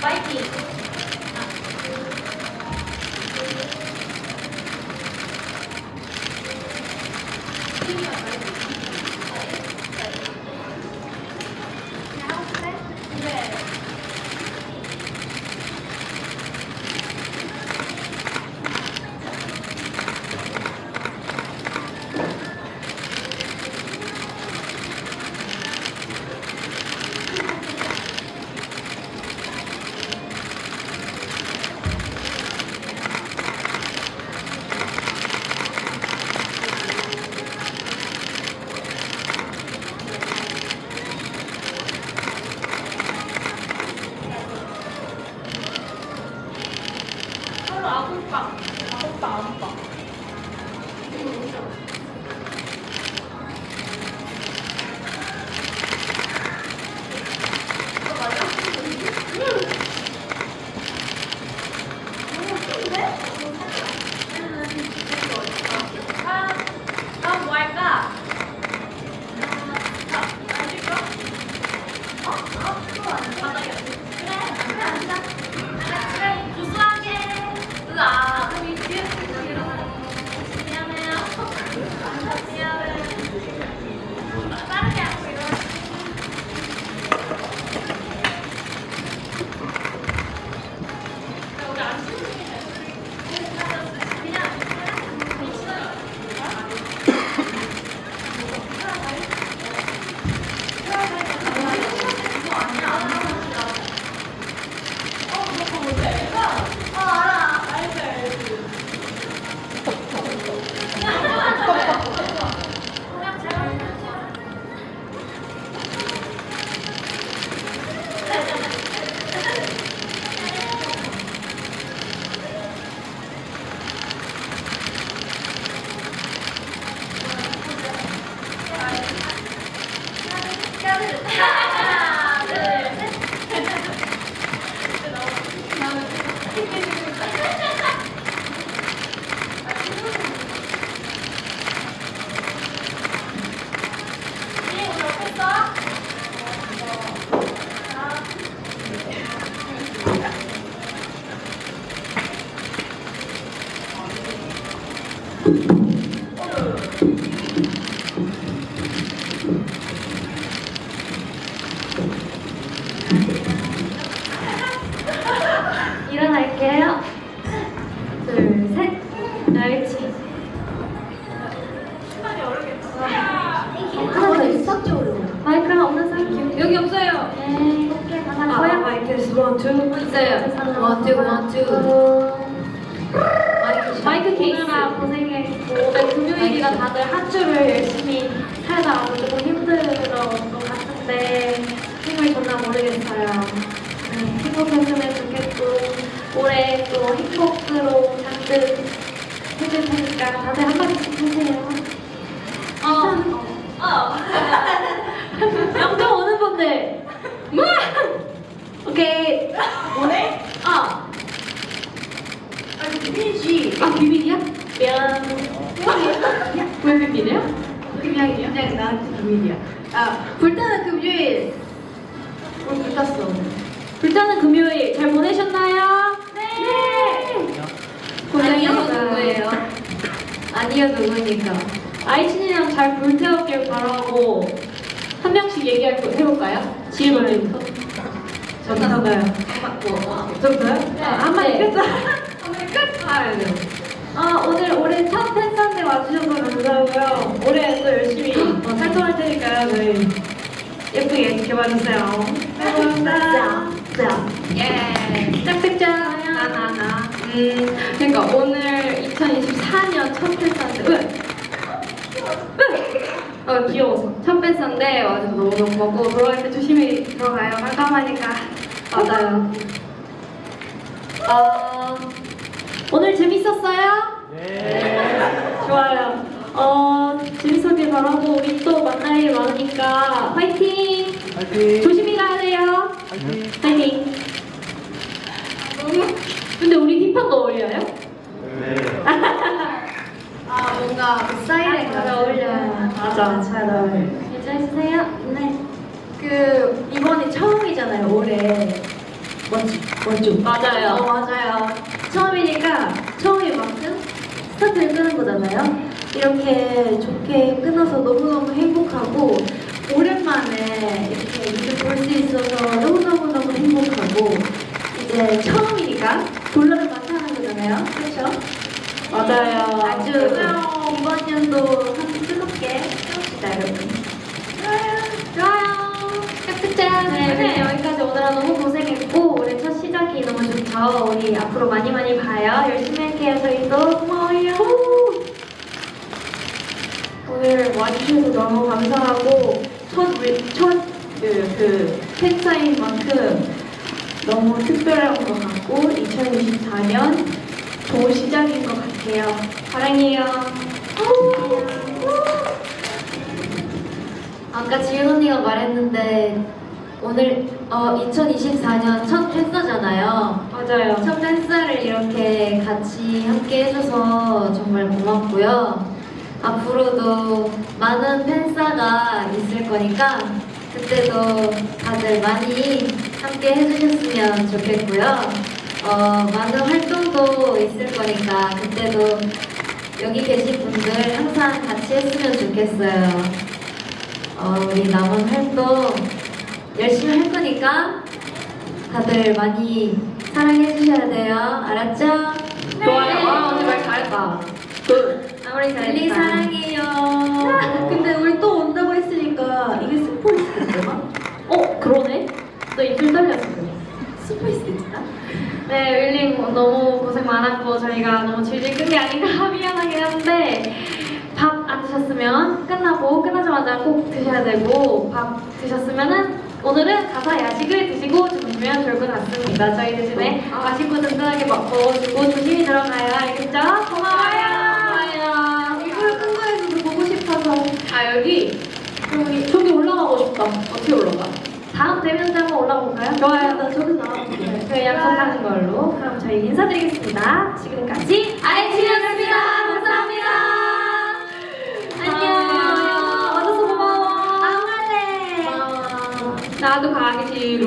파 이팅! 서로 아궁빵. 아궁빵, 아궁빵. 아, 여기 없어요. 네. 아. 마이크 원, 투. 있어요. 원, 투, 원, 투. 마이크 케이스가 고생했고 오늘 금요일이라 다들 한 주를 열심히 살다 와서 조금 힘들었던 것 같은데 힘을 줬나 모르겠어요. 네, 행복했으면 좋겠고 올해 또 행복으로 잔뜩 해줄 테니까 다들 한 마디씩 하세요. 어. 어. 영점 오는 분들. 뭐? 오네? 어. 아니, 비밀이지. 아 비밀이야? 미안. 왜 비밀이야? 그냥, 그냥 나한테 비밀이야. 아, 불타는 금요일. 우리 불탔어. 불타는 금요일 잘 보내셨나요? 네. 아니요, 고생했어요. 누구예요? 아니요, 누구니까. 아이친이랑 잘 불태웠길 바라고 한 명씩 얘기할 거 해볼까요? 지일벌레부터. 저는가요? 저도요? 네, 한마디 끝. 한번 끝 봐야 돼요. 아 오늘 올해 첫 팬사인회 와주셔서 감사하고요. 올해 또 열심히 어, 활동할 테니까요. 저희 예쁘게 지켜봐주세요. 감사합니다. 자, 예. 짝짝짝. 나나나. 음, 그러니까 오늘 2024년 첫 팬사인데, 왜? 어, 귀여워서. 첫 팬사인데, 와서 너무너무 고맙고, 들어갈 때 조심히 들어가요. 깜깜하니까. 맞아요. 어, 오늘 재밌었어요? 네. 좋아요. 어, 재밌었길 바라고, 우리 또 만날 일 많으니까, 화이팅! 파이팅! 조심히 가야 돼요. 파이팅! 파이팅! 근데 우리 힙합도 어울려요? 네. 아, 뭔가 그 사이렌 잘. 어울려요. 맞아, 잘 어울려요. 괜찮으세요? 네. 그그 이번이 처음이잖아요 올해 맞지? 맞죠? 맞아요. 어, 맞아요 처음이니까 처음인 만큼 스타트를 끄는 거잖아요 이렇게 좋게 끊어서 너무너무 행복하고 오랜만에 이렇게 일을 볼수 있어서 너무너무너무 행복하고 이제 처음이니까 돌려를 많이 하는 거잖아요 그렇죠? 맞아요. 아주 이번 년도 한번 뜨겁게 해봅시다 여러분 짠. 네, 네, 여기까지 오느라 너무 고생했고 올해 첫 시작이 너무 좋죠. 우리 앞으로 많이 많이 봐요. 열심히 할게요. 저희도 고마워요. 오늘 와주셔서 너무 감사하고 첫첫그 팬사인 만큼 너무 특별한 것 같고 2024년 좋은 시작인 것 같아요. 사랑해요. 아까 지윤 언니가 말했는데 오늘 어 2024년 첫 팬싸잖아요. 맞아요. 첫 팬싸를 이렇게 같이 함께 해줘서 정말 고맙고요. 앞으로도 많은 팬싸가 있을 거니까 그때도 다들 많이 함께 해주셨으면 좋겠고요. 어, 많은 활동도 있을 거니까 그때도 여기 계신 분들 항상 같이 했으면 좋겠어요. 어, 우리 남은 활동 열심히 할 거니까 다들 많이 사랑해 주셔야 돼요. 알았죠? 좋아요. 와 오늘 말 잘했다. 아무리 달리 사랑해요. 근데 우리 또 온다고 했으니까 이게 스포일스겠구나? 어 그러네. 너 입술 떨렸어 그냥. 스포일스겠다? 네 윌링 너무 고생 많았고 저희가 너무 질질 끈 게 아닌가 미안하긴 한데 밥 안 드셨으면 끝나고 끝나자마자 꼭 드셔야 되고 밥 드셨으면은 오늘은 가서 야식을 드시고 좋을 것 같습니다. 저희 대신에 맛있고 든든하게 먹어주고 조심히 들어가요. 알겠죠? 고마워요. 고마워요. 이걸 끈 거에서도 보고 싶어서. 아 여기 저기, 저기 올라가고 싶다. 어떻게 올라가? 다음 대면제 한번 올라가 볼까요? 좋아요. 나 저기 나와볼게. 저희 약속하는 걸로 그럼 저희 인사드리겠습니다. 지금까지 아이치였습니다. 와